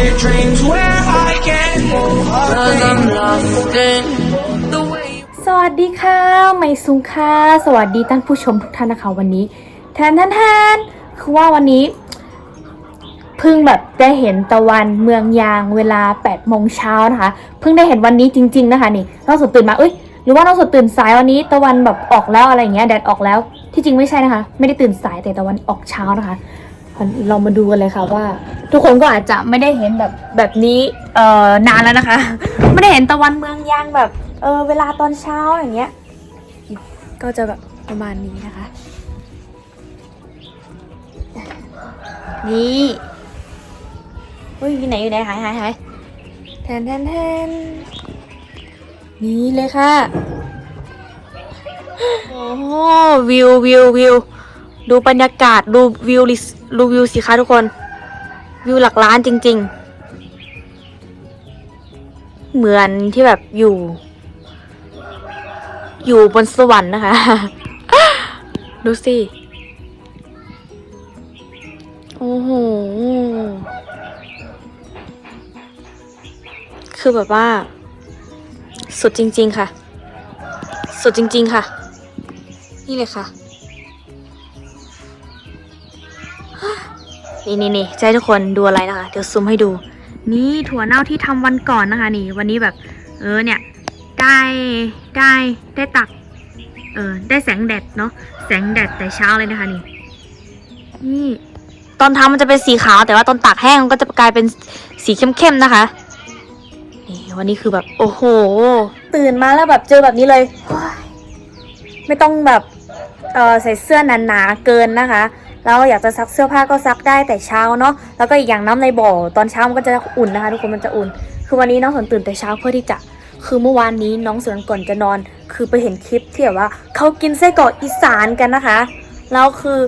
lucid dreams where I can go Cause I'm lost in the way สวัสดีค่ะ ไมซุงค่ะ สวัสดีท่านผู้ชมทุกท่านนะคะวันนี้ แทนแทนแทนคือว่าวันนี้เพิ่งแบบได้เห็นตะวันเมืองยางเวลา8โมงเช้านะคะ เพิ่งได้เห็นวันนี้จริง ๆนะคะนี่น้องสดตื่นมาเอ้ยหรือว่าน้องสดตื่นสายวันนี้ตะวันแบบออกแล้วอะไรอย่างเงี้ยแดดออกแล้วที่จริงไม่ใช่นะคะ ไม่ได้ตื่นสายแต่ตะวันออกเช้านะคะ เรามาดูกันเลยค่ะว่า ทุกคนก็อาจจะไม่ได้เห็นแบบแบบนี้เอ่อนานแล้วนะคะ ไม่ได้เห็นตะวันเมืองยางแบบ เออเวลาตอนเช้าอย่างเงี้ย ก็จะแบบประมาณนี้นะคะ นี่เฮ้ยอยู่ไหนอยู่ไหนหายหายหายแทนแทนแทนนี่เลยค่ะ โอ้โหวิววิววิว ดูบรรยากาศดูวิวลิสดูวิวสิคะทุกคน วิวหลักล้านจริง ๆ เหมือนที่แบบอยู่ อยู่บนสวรรค์นะคะ ดูสิ โอ้โห คือแบบว่า สุดจริง ๆ ค่ะ สุดจริง ๆ ค่ะ นี่เลยค่ะ นี่นี่นี่จะใทุกคนดูอะไรนะคะ เดี๋ยวซูมให้ดู นี่ถั่วเน่าที่ทำวันก่อนนะคะ นี่ วันนี้แบบ เออเนี่ย ได้ได้ได้ตัก เออได้แสงแดดเนาะแสงแดดแต่เช้าเลยนะคะนี่ นี่ตอนทำมันจะเป็นสีขาว แต่ว่าตอนตากแห้งมันก็จะกลายเป็นสีเข้มๆนะคะนี่วันนี้คือแบบ โอ้โห ตื่นมาแล้วแบบเจอแบบนี้เลยโอ้ยไม่ต้องแบบเออใส่เสื้อหนาๆเกินนะคะ แล้วอยากจะซักเสื้อผ้าก็ซักได้แต่เช้าเนาะแล้วก็อีกอย่างน้ำในบ่อตอนเช้ามันก็จะอุ่นนะคะ ทุกคนมันจะอุ่น คือวันนี้น้องสนตื่นแต่เช้าเพื่อที่จะคือเมื่อวานนี้น้องสนก่อนจะนอน คือไปเห็นคลิปที่แบบว่าเขากินไส้กรอกอีสานกันนะคะแล้วคือ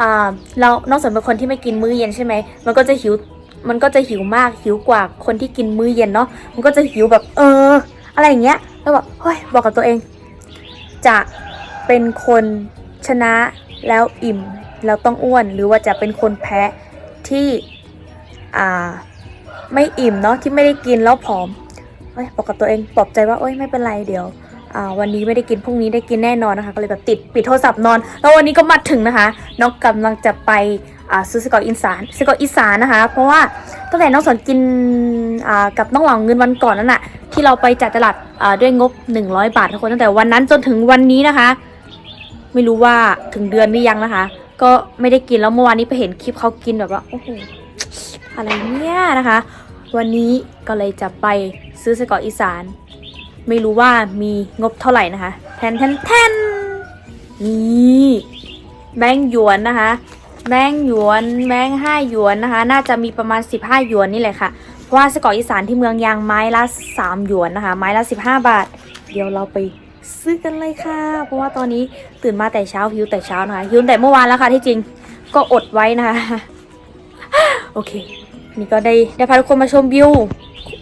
อ่าเราน้องสนเป็นคนที่ไม่กินมื้อเย็นใช่ไหมมันก็จะหิวมันก็จะหิวมากหิวกว่าคนที่กินมื้อเย็นเนาะมันก็จะหิวแบบเออ อะไรอย่างเงี้ยแล้วแบบเฮ้ยบอกกับตัวเอง จะเป็นคนชนะแล้วอิ่ม แล้วต้องอ้วนหรือว่าจะเป็นคนแพ้ที่อ่าไม่อิ่มเนาะที่ไม่ได้กินแล้วผอมเฮ้ยบอกกับตัวเองปลอบใจว่าเอ้ยไม่เป็นไรเดี๋ยวอ่าวันนี้ไม่ได้กินพรุ่งนี้ได้กินแน่นอนนะคะก็เลยแบบติดปิดโทรศัพท์นอน แล้ววันนี้ก็มาถึงนะคะ น้องกำลังจะไปอ่าซื้อสกอร์อีสานสกอร์อีสานนะคะ เพราะว่าตั้งแต่น้องสอนกินอ่ากับน้องหวังเงินวันก่อนนั่นน่ะที่เราไปจัดตลาดอ่าด้วยงบ 100 บาททุกคนตั้งแต่วันนั้นจนถึงวันนี้นะคะ ไม่รู้ว่าถึงเดือนหรือยังนะคะ ก็ไม่ได้กินแล้วเมื่อวานนี้ไปเห็นคลิปเขากินแบบว่าโอ้โหอะไรเนี่ยนะคะ วันนี้ก็เลยจะไปซื้อไส้กรอกอีสาน ไม่รู้ว่ามีงบเท่าไหร่นะคะแทนแทนแทนนี่แบงหยวนนะคะ แบงหยวนแบงห้าหยวนนะคะ น่าจะมีประมาณ 15หยวนนี่แหละค่ะเพราะว่าไส้กรอกอีสานที่เมืองยางไม้ละ3หยวนนะคะ ไม้ละ 15 บาท เดี๋ยวเราไป ซื้อกันเลยค่ะ เพราะว่าตอนนี้ตื่นมาแต่เช้าหิวแต่เช้านะคะหิวแต่เมื่อวานแล้วค่ะที่จริงก็อดไว้นะคะโอเค นี่ก็ได้ได้พาทุกคนมาชมวิว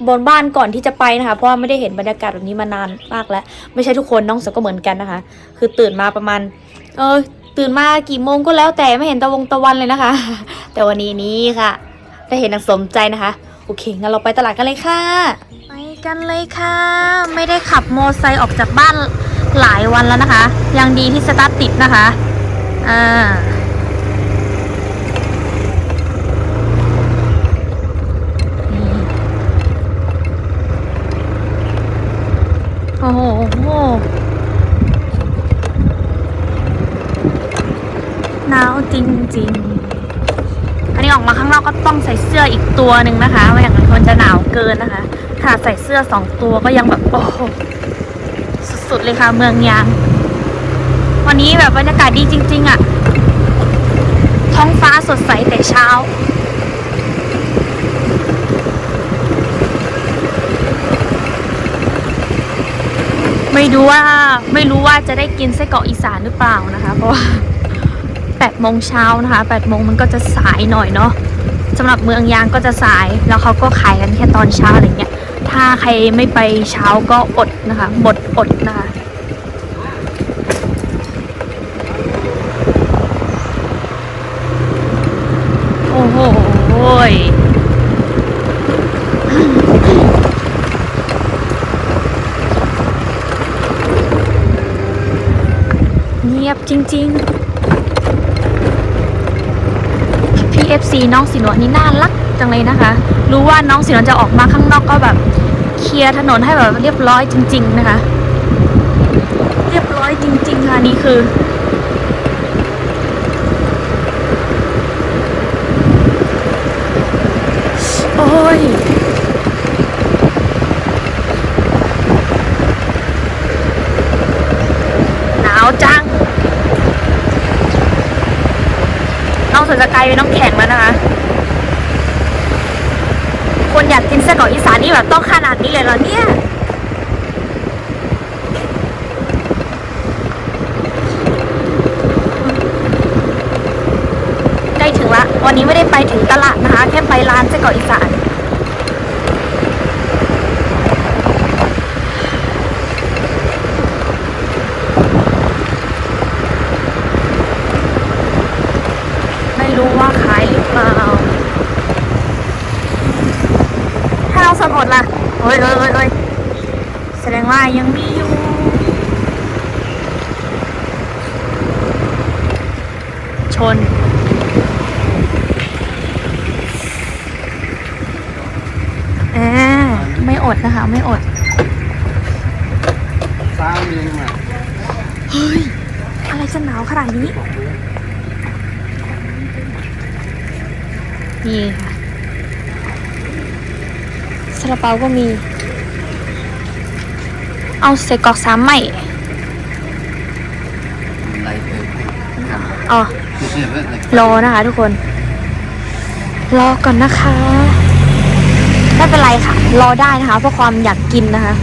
บนบ้านก่อนที่จะไปนะคะ เพราะว่าไม่ได้เห็นบรรยากาศแบบนี้มานานมากแล้ว ไม่ใช่ทุกคนน้องสาวก็เหมือนกันนะคะ คือตื่นมาประมาณ เออตื่นมากี่โมงก็แล้วแต่ไม่เห็นตะวงตะวันเลยนะคะ แต่วันนี้นี้ค่ะ ได้เห็นนังสมใจนะคะ โอเคงั้นเราไปตลาดกันเลยค่ะไป กันเลยค่ะ ไม่ได้ขับโมอไซค์ออกจากบ้านหลายวันแล้วนะคะ ยังดีที่สตาร์ทติดนะคะ อ่าโอ้โหหนาวจริง ๆ อันนี้ออกมาข้างนอกก็ต้องใส่เสื้ออีกตัวหนึ่งนะคะไม่อย่างนั้นมันจะหนาวเกินนะคะ ขนาดใส่เสื้อสองตัวก็ยังแบบโอ้โหสุดๆเลยค่ะ เมืองยาง วันนี้แบบบรรยากาศดีจริง ๆอะ่ะ ท้องฟ้าสดใสแต่เช้าไม่รู้ว่าไม่รู้ว่าจะได้กินไส้กรอกอีสานหรือเปล่านะคะ เพราะว่า8โมงเช้านะคะ8โมงมันก็จะสายหน่อยเนาะสำหรับเมืองยางก็จะสายแล้วเขาก็ขายกันแค่ตอนเช้าอะไรเงี้ย ถ้าใครไม่ไปเช้าก็อดนะคะหมดอดนะคะโอ้โหเงียบจริง ๆ พี่เอฟซีน้องสีนวลนี่น่ารัก จังเลยนะคะ รู้ว่าน้องสินนจะออกมาข้างนอกก็แบบเคลียร์ถนนให้แบบเรียบร้อยจริง ๆ นะคะ เรียบร้อยจริง ๆ ค่ะนี่คือโอ้ยหนาวจัง น้องสนจะกลายเป็นน้องแข็งแล้วนะคะ คนอยากกินไส้กรอกอีสานนี่แบบต้องขนาดนี้เลยเหรอเนี่ยใกล้ถึงละ วันนี้ไม่ได้ไปถึงตลาดนะคะ แค่ไปร้านไส้กรอกอีสาน ไม่รู้ว่าขายหรือเปล่า ถ้าเราสนอดล่ะโอ้ยโอ้ยโอ้ยโอ้ยแสดงว่ายังมีอยู่ ชน เออไม่อดนะคะ ไม่อด สร้างเองอะเฮ้ย อะไรจะหนาวขนาดนี้ นี่ค่ะซาลาเปาก็มี เอาใส่กรอกสามไหมไรเติมครับอ๋อไม่ใช่เรื่องอะไรรอนะคะทุกคน รอก่อนนะคะไม่เป็นไรค่ะ รอได้นะคะ เพราะความอยากกินนะคะ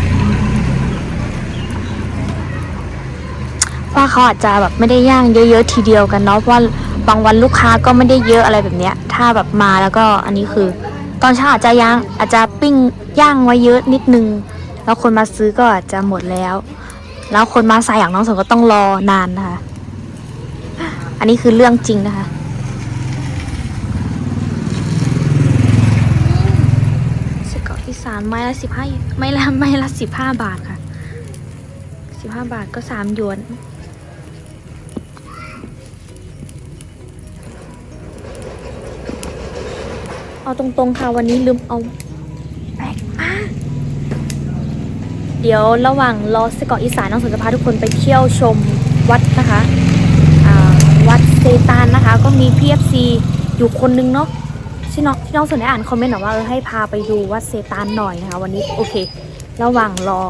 เพราะเขาอาจจะแบบไม่ได้ย่างเยอะๆทีเดียวกันเนาะเพราะว่าบางวันลูกค้าก็ไม่ได้เยอะอะไรแบบเนี้ย ถ้าแบบมาแล้วก็อันนี้คือ ตอนเช้าอาจจะย่างอาจจะปิ้งย่างไว้เยอะนิดนึง แล้วคนมาซื้อก็อาจจะหมดแล้ว แล้วคนมาสายอย่างน้องสนก็ต้องรอนานนะคะ อันนี้คือเรื่องจริงนะคะสกอตอีสานไม้ละสิบห้าไม่ละไม่ละสิบห้าบาทค่ะสิบห้าบาทก็สามหยวน เอาตรงๆค่ะวันนี้ลืมเอาแบกมาเดี๋ยวระหว่างรอสกอตอีสานน้องสนจะพาทุกคนไปเที่ยวชมวัดนะคะอ่าวัดเซตานนะคะ ก็มี PFC อยู่คนนึงเนาะที่น้องที่น้องส่วนได้อ่านคอมเมนต์หน่อยว่าเออให้พาไปดูวัดเซตานหน่อยนะคะ วันนี้โอเค ระหว่างรอ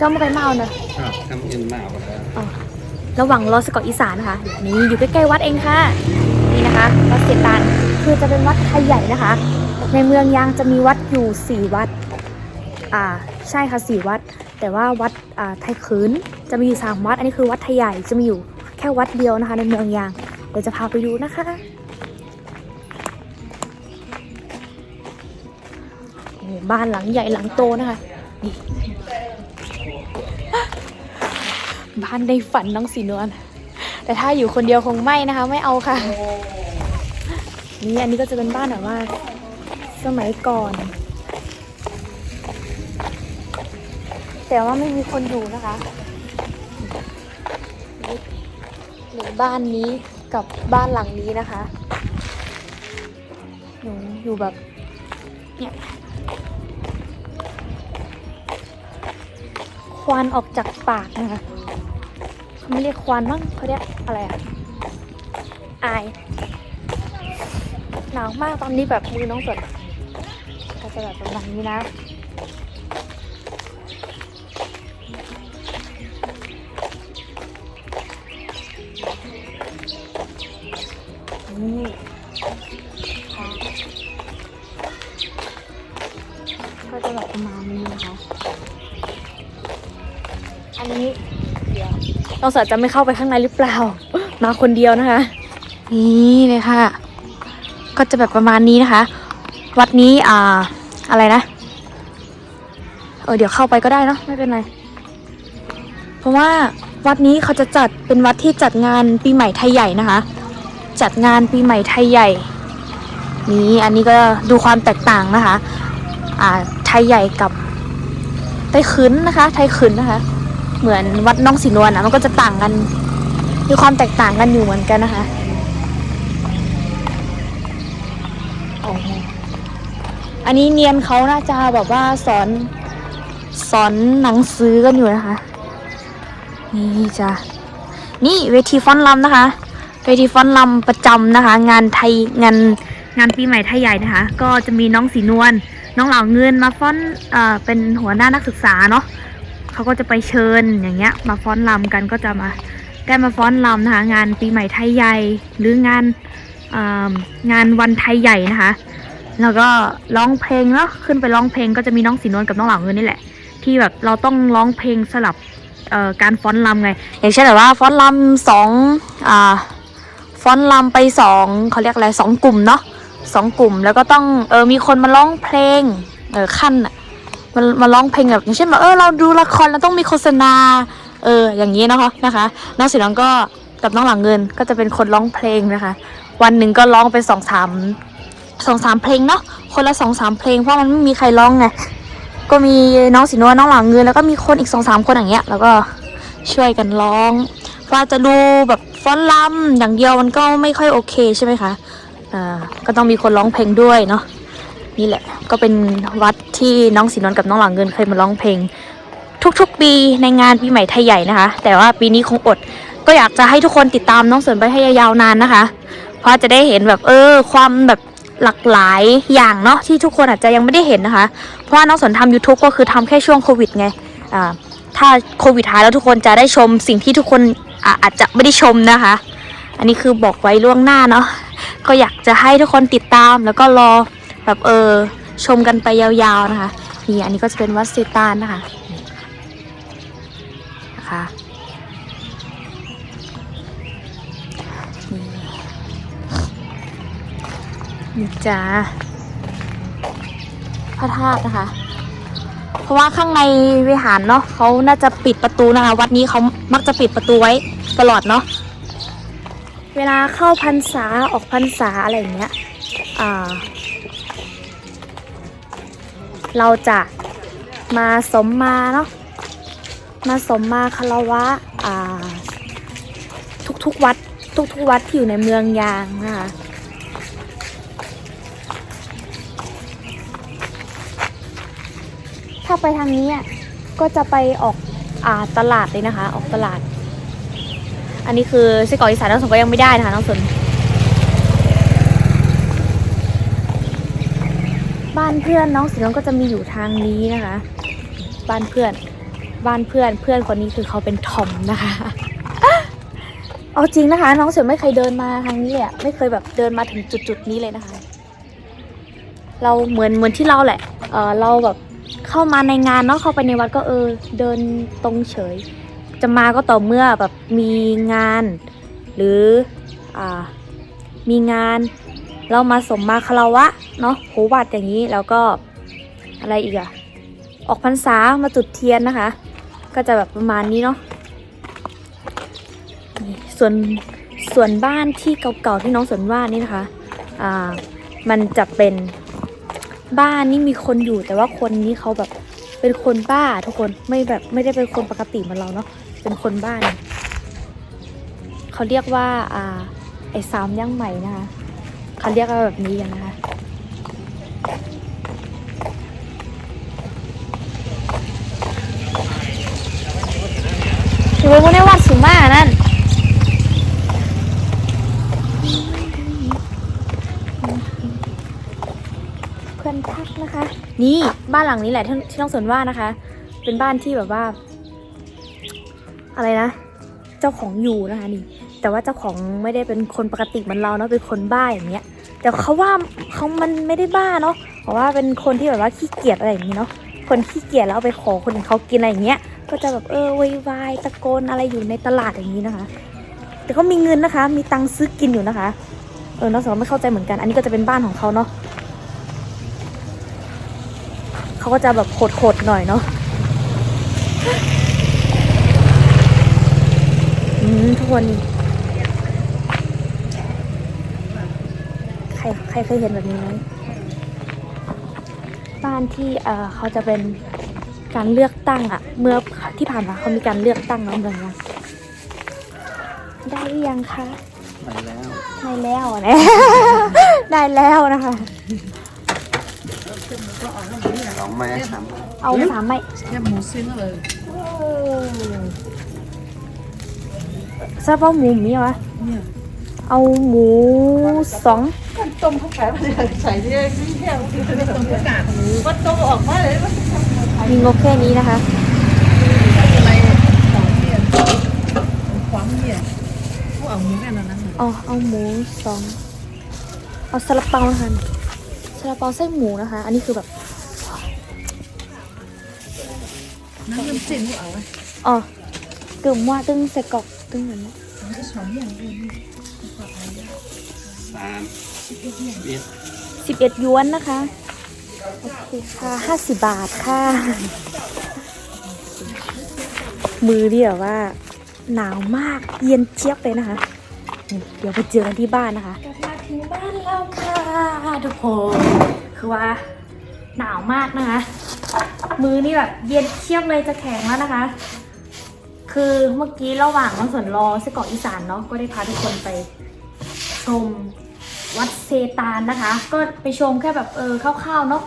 ก็ไม่ไปเมาเนอะครับทำเอ็นหนาวแล้วอ๋อระหว่างรอสกอตอีสานนะคะนี่อยู่ใกล้ๆวัดเองค่ะนี่นะคะวัดเซตานคือจะเป็นวัดไทยใหญ่นะคะ ในเมืองยางจะมีวัดอยู่สี่วัด อ่า ใช่ค่ะสี่วัด แต่ว่าวัด อ่า ไทยขืนจะมีอยู่สามวัด อันนี้คือวัดไทยใหญ่ จะมีอยู่แค่วัดเดียวนะคะ ในเมืองยาง เดี๋ยวจะพาไปดูนะคะโอ้บ้านหลังใหญ่หลังโตนะคะ นี่บ้านในฝันน้องสีนวล แต่ถ้าอยู่คนเดียวคงไม่นะคะ ไม่เอาค่ะ นี่อันนี้ก็จะเป็นบ้านแบบว่า สมัยก่อน แต่ว่าไม่มีคนอยู่นะคะหรือบ้านนี้กับบ้านหลังนี้นะคะหนูอยู่แบบเนี่ยควันออกจากปากนะคะเขาไม่เรียกควันมั้งเขาเรียกอะไรอะอายหนาวมากตอนนี้แบบมือน้องสด ก็จะแบบประมาณนี้นะนี่ค่ะก็จะแบบประมาณนี้นะคะ อันนี้เดี๋ยวน้องสาวจะไม่เข้าไปข้างในหรือเปล่า มาคนเดียวนะคะ นี่เลยค่ะ ก็จะแบบประมาณนี้นะคะ วัดนี้อ่า อะไรนะ เออเดี๋ยวเข้าไปก็ได้เนอะไม่เป็นไร เพราะว่าวัดนี้เขาจะจัดเป็นวัดที่จัดงานปีใหม่ไทยใหญ่นะคะ จัดงานปีใหม่ไทยใหญ่ นี้อันนี้ก็ดูความแตกต่างนะคะ อ่าไทยใหญ่กับไทยขืนนะคะ ไทยขืนนะคะ เหมือนวัดน้องสีนวลนะมันก็จะต่างกันมีความแตกต่างกันอยู่เหมือนกันนะคะโอ้โห อันนี้เนียนเขาน่าจะแบบว่าสอนสอนหนังสือกันอยู่นะคะ นี่จ้ะนี่เวทีฟ้อนรำนะคะเวทีฟ้อนรำประจำนะคะ งานไทยงานงานปีใหม่ไทยใหญ่นะคะ ก็จะมีน้องสีนวลน้องเหล่าเงินมาฟ้อนเอ่อเป็นหัวหน้านักศึกษาเนาะเขาก็จะไปเชิญอย่างเงี้ย มาฟ้อนรำกันก็จะมาได้มาฟ้อนรำนะคะ งานปีใหม่ไทยใหญ่หรืองานเอ่องานวันไทยใหญ่นะคะ แล้วก็ร้องเพลงเนาะขึ้นไปร้องเพลงก็จะมีน้องสีนวลกับน้องเหล่าเงินนี่แหละ ที่แบบเราต้องร้องเพลงสลับการฟ้อนรำไง อย่างเช่นแบบว่าฟ้อนรำสองอ่าฟ้อนรำไปสองเขาเรียกอะไรสองกลุ่มเนาะสองกลุ่มแล้วก็ต้องเออมีคนมาร้องเพลงเออขั้นอะมามาร้องเพลงแบบอย่างเช่นแบบเออเราดูละครแล้วต้องมีโฆษณาเอออย่างนี้นะคะนะคะน้องสีน้องก็กับน้องหลังเงินก็จะเป็นคนร้องเพลงนะคะ วันหนึ่งก็ร้องไปสองสาม สองสามเพลงเนาะคนละสองสามเพลงเพราะมันไม่มีใครร้องไงก็มีน้องสีนวลน้องหลังเงินแล้วก็มีคนอีกสองสามคนอย่างเงี้ย แล้วก็ช่วยกันร้องว่าจะดูแบบฟ้อนรำอย่างเดียวมันก็ไม่ค่อยโอเคใช่ไหมคะอ่าก็ต้องมีคนร้องเพลงด้วยเนาะนี่แหละก็เป็นวัดที่น้องสีนวลกับน้องหลังเงินเคยมาร้องเพลง ทุกๆ ปีในงานปีใหม่ไทยใหญ่นะคะ แต่ว่าปีนี้คงอด ก็อยากจะให้ทุกคนติดตามน้องเสริมไปให้ยาวๆนานนะคะ เพราะจะได้เห็นแบบเออความแบบ หลากหลายอย่างเนาะที่ทุกคนอาจจะยังไม่ได้เห็นนะคะ เพราะว่าน้องสนทำ YouTube ก็คือทำแค่ช่วงโควิดไงอ่าถ้าโควิดหายแล้วทุกคนจะได้ชมสิ่งที่ทุกคนอาอาจจะไม่ได้ชมนะคะ อันนี้คือบอกไว้ล่วงหน้าเนาะก็อยากจะให้ทุกคนติดตามแล้วก็รอแบบเออชมกันไปยาวๆนะคะนี่อันนี้ก็จะเป็นวัดเซตานนะคะนะคะ นี่จ้าพระธาตุนะคะ เพราะว่าข้างในวิหารเนาะเขาน่าจะปิดประตูนะคะ วัดนี้เขามักจะปิดประตูไว้ตลอดเนาะเวลาเข้าพรรษาออกพรรษาอะไรอย่างเงี้ยเราจะมาสมมาเนาะมาสมมาคารวะทุกๆวัดทุกๆวัดที่อยู่ในเมืองยางนะคะ ถ้าไปทางนี้อะก็จะไปออกอ่าตลาดเลยนะคะ ออกตลาด อันนี้คือไส้กรอกอีสานน้องสนก็ยังไม่ได้นะคะน้องสนบ้านเพื่อนน้องสีน้องก็จะมีอยู่ทางนี้นะคะ บ้านเพื่อน บ้านเพื่อนเพื่อนคนนี้คือเขาเป็นทอมนะคะ เอาจริงนะคะ น้องเสือไม่เคยเดินมาทางนี้เลยอะไม่เคยแบบเดินมาถึงจุดๆนี้เลยนะคะ เราเหมือนเหมือนที่เราแหละเออเราแบบ เข้ามาในงานเนาะเข้าไปในวัดก็เออเดินตรงเฉย จะมาก็ต่อเมื่อแบบมีงาน หรืออ่ามีงาน เรามาสมมาคารวะเนาะโหวัดอย่างนี้แล้วก็อะไรอีกอะออกพรรษามาจุดเทียนนะคะ ก็จะแบบประมาณนี้เนาะส่วนส่วนบ้านที่เก่าๆที่น้องสวนว่านี่นะคะอ่ามันจะเป็น บ้านนี่มีคนอยู่แต่ว่าคนนี้เขาแบบเป็นคนบ้าทุกคนไม่แบบไม่ได้เป็นคนปกติเหมือนเราเนาะเป็นคนบ้าน เขาเรียกว่าอ่าไอ้สามย่างใหม่นะคะเขาเรียกว่าแบบนี้กันนะคะถือว่าไม่ได้วัดสูงมากนั่น พื่อนพักนะคะ นี่บ้านหลังนี้แหละที่ที่น้องสนว่านะคะ เป็นบ้านที่แบบว่า อะไรนะ เจ้าของอยู่นะคะนี่ แต่ว่าเจ้าของไม่ได้เป็นคนปกติเหมือนเราเนาะเป็นคนบ้าอย่างเงี้ย แต่เขาว่าเขามันไม่ได้บ้าเนาะเพราะว่าเป็นคนที่แบบว่าขี้เกียจอะไรอย่างนี้เนาะคนขี้เกียจแล้วเอาไปขอคนอื่นเขากินอะไรอย่างเงี้ย ก็จะแบบเออวายวายตะโกนอะไรอยู่ในตลาดอย่างนี้นะคะ แต่เขามีเงินนะคะ มีตังค์ซื้อกินอยู่นะคะ เออน้องสาวไม่เข้าใจเหมือนกัน อันนี้ก็จะเป็นบ้านของเขาเนาะ เขาก็จะแบบโหดๆหน่อยเนาะอืมทุกคนนี่ใครใครเคยเห็นแบบนี้ไหมบ้านที่เออเขาจะเป็นการเลือกตั้งอะเมื่อที่ผ่านมาเขามีการเลือกตั้งแล้วเหมือนกันได้หรือยังคะไปแล้วได้แล้วนะได้แล้วนะคะ สองไม้สามเอาสามใบแค่หมูซึ้งเลยซาเปาหมูมีวะเนี่ยเอาหมูสองต้มข้าวไก่มาเลยใส่เนี่ยนี่แค่ต้มกาดหมูก็ต้มออกมาเลยว่ามีงบแค่นี้นะคะอะไรของเนี่ยความเนี่ยผู้เอาหมูแค่นั้นนะอ๋อเอาหมูสองเอาซาลาเปานะคะซาลาเปาไส้หมูนะคะ อันนี้คือแบบ น้ำน้ำจิ้มผู้เอาไว้อ๋อตึงว่าตึงใส่กรอกตึงเหมือนมันจะสอนอย่างอื่นสามเอ็ดสิบเอ็ดยวนนะคะโอเคค่ะห้าสิบบาทค่ะ มือที่แบบว่า หนาวมากเย็นเจี๊ยบเลยนะคะนี่เดี๋ยวไปเจอกันที่บ้านนะคะกลับมาถึงบ้านแล้วค่ะ ทุกคน คือว่าหนาวมากนะคะ มือนี่แบบเย็นเชียบเลยจะแข็งแล้วนะคะ คือเมื่อกี้ระหว่างน้องสวนรอไส้กรอกอีสานเนาะก็ได้พาทุกคนไปชมวัดเซตานนะคะ ก็ไปชมแค่แบบเออคร่าวๆเนาะ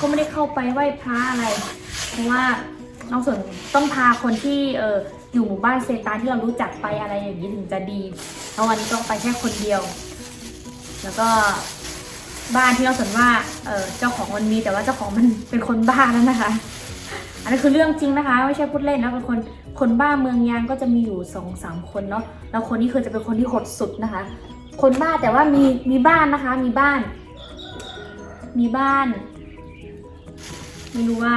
ก็ไม่ได้เข้าไปไหว้พระอะไร เพราะว่าน้องสวนต้องพาคนที่เอออยู่หมู่บ้านเซตานที่เรารู้จักไปอะไรอย่างนี้ถึงจะดีแล้ววันนี้ต้องไปแค่คนเดียว แล้วก็บ้านที่เราสนว่าเออเจ้าของมันมีแต่ว่าเจ้าของมันเป็นคนบ้าแล้วนะคะ อันนี้คือเรื่องจริงนะคะ ไม่ใช่พูดเล่นนะเป็นคนคนบ้าเมืองยางก็จะมีอยู่สองสามคนเนาะแล้วคนนี้คือจะเป็นคนที่โหดสุดนะคะ คนบ้าแต่ว่ามีมีบ้านนะคะ มีบ้าน มีบ้าน ไม่รู้ว่า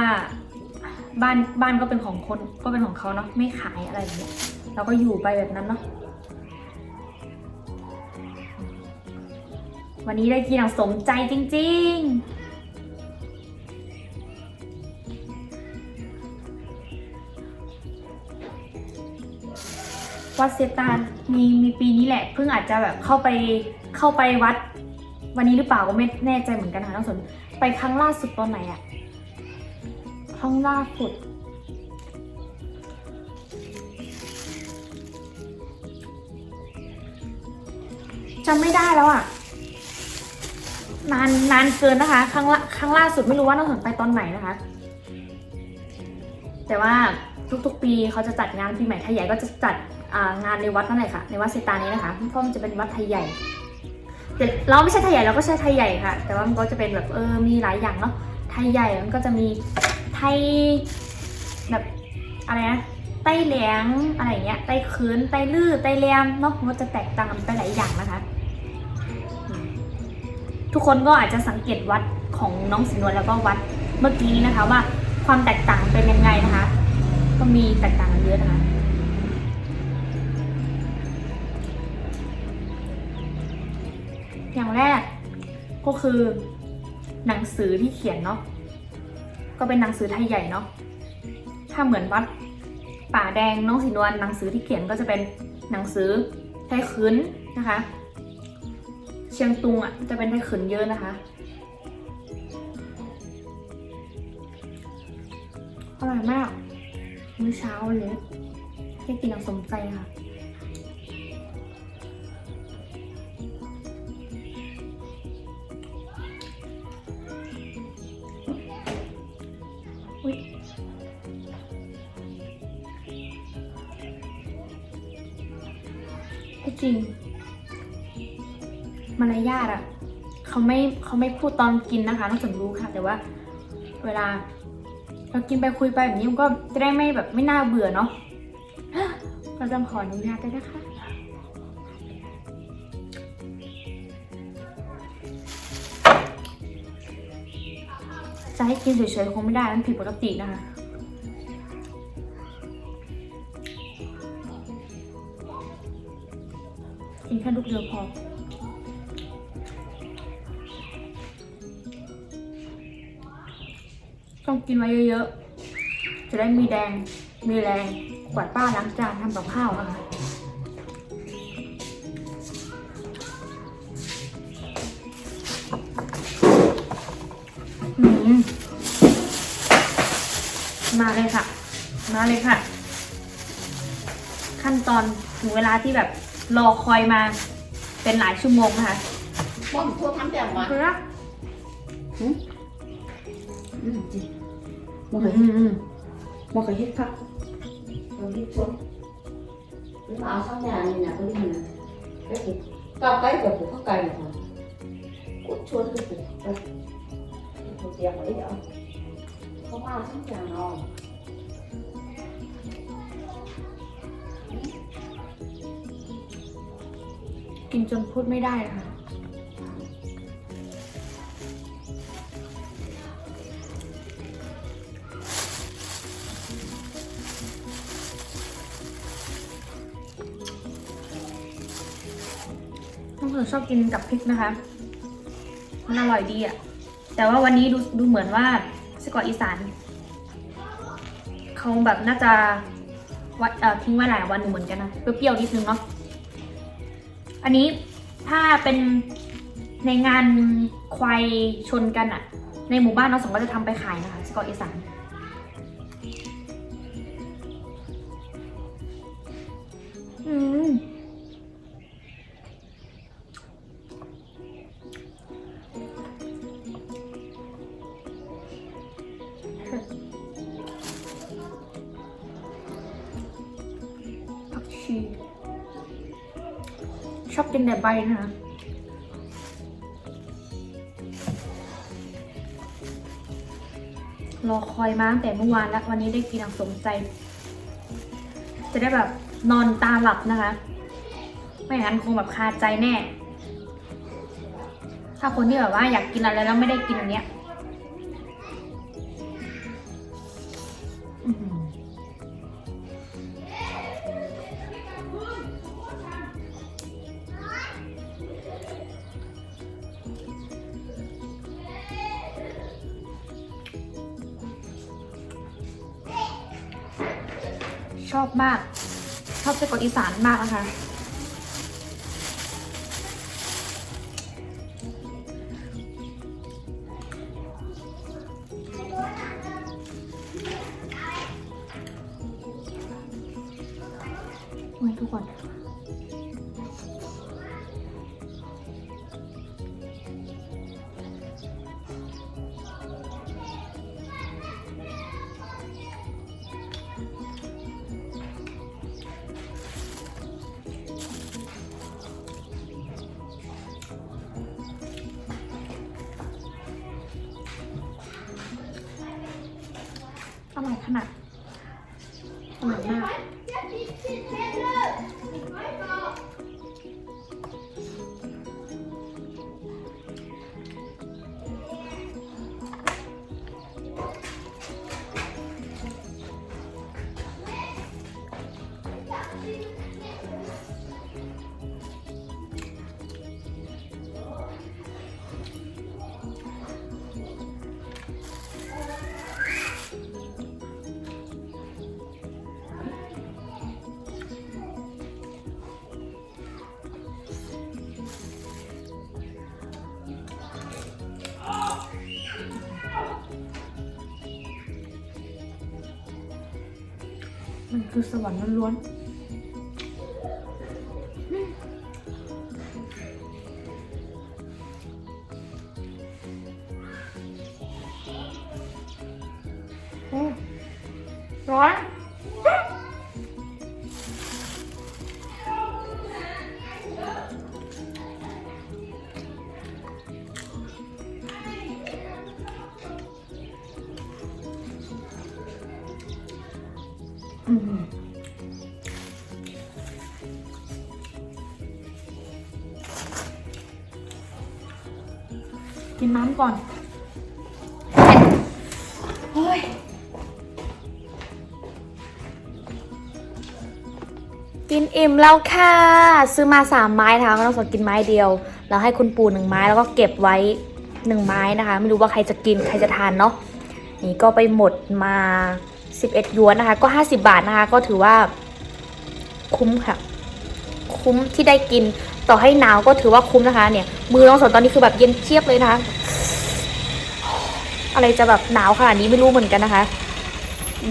บ้านบ้านก็เป็นของคนก็เป็นของเขาเนาะไม่ขายอะไรอย่างเงี้ยเราก็อยู่ไปแบบนั้นเนาะวันนี้ได้กินอย่างสมใจจริง ๆ วัดเซตานมีมีปีนี้แหละ เพิ่งอาจจะแบบเข้าไปเข้าไปวัด วันนี้หรือเปล่าก็ไม่แน่ใจเหมือนกันค่ะน้องสนไปครั้งล่าสุดตอนไหนอะครั้งล่าสุด จำไม่ได้แล้วอะนานนานเกินนะคะ ครั้งละครั้งล่าสุดไม่รู้ว่าน้องสนไปตอนไหนนะคะ แต่ว่าทุกๆปีเขาจะจัดงานปีใหม่ไทยใหญ่ก็จะจัด งานในวัดนั่นแหละค่ะ ในวัดเซตานี้นะคะเพราะมันจะเป็นวัดไทยใหญ่แต่เราไม่ใช่ไทยใหญ่เราก็ใช่ไทยใหญ่ค่ะ แต่ว่ามันก็จะเป็นแบบเออมีหลายอย่างเนาะไทยใหญ่มันก็จะมีไทยแบบอะไรนะไต้เหลียงอะไรเงี้ยไต้คืนไต้ลื้อไต้แรมเนาะมันจะแตกต่างกันไปหลายอย่างนะคะ ทุกคนก็อาจจะสังเกตวัดของน้องสินวลแล้วก็วัดเมื่อกี้นี้นะคะว่าความแตกต่างเป็นยังไงนะคะ ก็มีแตกต่างกันเยอะนะคะ แรก ก็คือ หนังสือที่เขียนเนาะก็เป็นหนังสือไทยใหญ่เนาะถ้าเหมือนวัดป่าแดงน้องสินวลหนังสือที่เขียนก็จะเป็นหนังสือไทยคืนนะคะ เชียงตุงอะจะเป็นไทยขืนเยอะนะคะอร่อยมากมื้อเช้าเลยแค่กินอย่างสมใจค่ะ จริง มารยาทอะเขาไม่เขาไม่พูดตอนกินนะคะน้องสนรู้ค่ะ แต่ว่า เวลา เรากินไปคุยไปแบบนี้มันก็จะได้ไม่แบบไม่น่าเบื่อเนาะเราจำขออนุญาตได้นะคะจะให้กินเฉยๆคงไม่ได้มันผิดปกตินะคะ ดียวพอต้องกินไว้เยอะๆ จะได้มีแดง มีแรงกวาดบ้านล้างจานทำกับข้าวนะคะมาเลยค่ะ มาเลยค่ะ ขั้นตอนถึงเวลาที่แบบรอคอยมา เป็นหลายชั่วโมงนะคะป้อมทั่วทำแบบว่าเพื่ออืมจริงบ่เคยบ่เคยเฮ็ดครับเราเฮ็ดชวนหรือเอาสักอย่างนี่นะก็ได้นะก็คือก้าวไกลกับผู้เข้าไกลนะกูชวนคือไปกูเตรียมไว้เดี๋ยวเขามาสักอย่างเนา กินจนพูดไม่ได้นะคะน้องเสือชอบกินกับพริกนะคะ มันอร่อยดีอะแต่ว่าวันนี้ดูดูเหมือนว่าสกอตอีสานเขาแบบน่าจะวัดทิ้งไว้หลายวันอยู่เหมือนกันนะ เปรี้ยวๆนิดนึงเนาะ อันนี้ถ้าเป็นในงานควายชนกันอะในหมู่บ้านน้องสองก็จะทำไปขายนะคะสกอตอีสาน ชอบกินแต่ใบนะคะรอคอยมาตั้งแต่เมื่อวานแล้ววันนี้ได้กินอย่างสมใจ จะได้แบบนอนตาหลับนะคะ ไม่อย่างนั้นคงแบบคาใจแน่ ถ้าคนที่แบบว่าอยากกินอะไรแล้วไม่ได้กินอันเนี้ย ชอบมาก ชอบไส้กรอกอีสานมากนะคะ อร่อยขนาดอร่อยมาก คือสวรรค์ล้วนๆ กินอิ่มแล้วค่ะ ซื้อมาสามไม้นะคะก็ต้องสดกินไม้เดียว แล้วให้คุณปู่หนึ่งไม้แล้วก็เก็บไว้หนึ่งไม้นะคะ ไม่รู้ว่าใครจะกินใครจะทานเนาะนี่ก็ไปหมดมา 11ยวนนะคะ ก็ 50 บาทนะคะ ก็ถือว่าคุ้มค่ะ คุ้มที่ได้กินต่อให้หนาวก็ถือว่าคุ้มนะคะเนี่ย มือน้องสนตอนนี้คือแบบเย็นเชียบเลยนะคะ อะไรจะแบบหนาวขนาดนี้ไม่รู้เหมือนกันนะคะ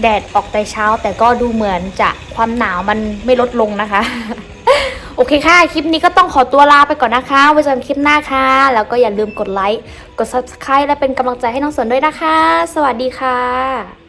แดดออกแต่เช้า แต่ก็ดูเหมือนจะความหนาวมันไม่ลดลงนะคะ โอเคค่ะ คลิปนี้ก็ต้องขอตัวลาไปก่อนนะคะ ไว้เจอกันคลิปหน้าค่ะ แล้วก็อย่าลืมกดไลค์ กด subscribe และเป็นกำลังใจให้น้องสนด้วยนะคะ สวัสดีค่ะ